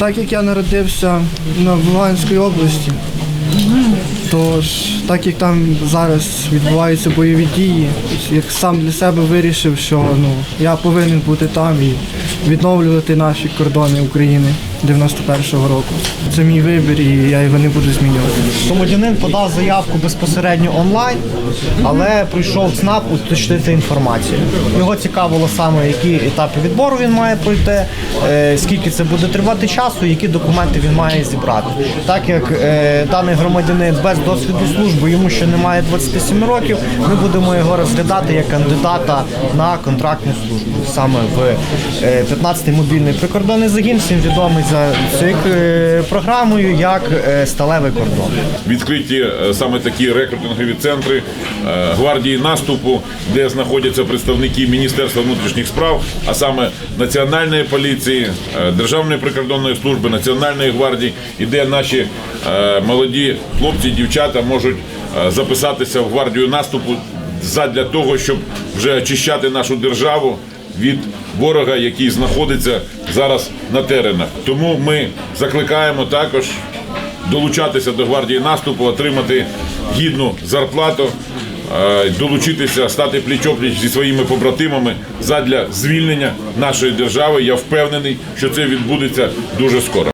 Так як я народився на в Луганській області, тож так як там зараз відбуваються бойові дії, як сам для себе вирішив, що ну я повинен бути там і відновлювати наші кордони України 91-го року. Це мій вибір, і я його не буду змінювати. Громадянин подав заявку безпосередньо онлайн, але прийшов ЦНАП уточнити інформацію. Його цікавило саме, які етапи відбору він має пройти, е, скільки це буде тривати часу, які документи він має зібрати. Так як е, даний громадянин без досвіду служби, йому ще немає 27 років, ми будемо його розглядати як кандидата на контрактну службу. Саме в е, 15-й мобільний прикордонний загін, всім відомий за цією е, програмою як е, сталевий кордон. відкриті е, саме такі рекрутингові центри гвардії наступу, де знаходяться представники Міністерства внутрішніх справ, а саме Національної поліції, Державної прикордонної служби, Національної гвардії, і де наші молоді хлопці дівчата можуть записатися в гвардію наступу задля того, щоб вже очищати нашу державу від ворога, який знаходиться зараз на теренах. Тому ми закликаємо також долучатися до гвардії наступу, отримати гідну зарплату, е, долучитися, стати пліч-опліч зі своїми побратимами задля звільнення нашої держави. Я впевнений, що це відбудеться дуже скоро.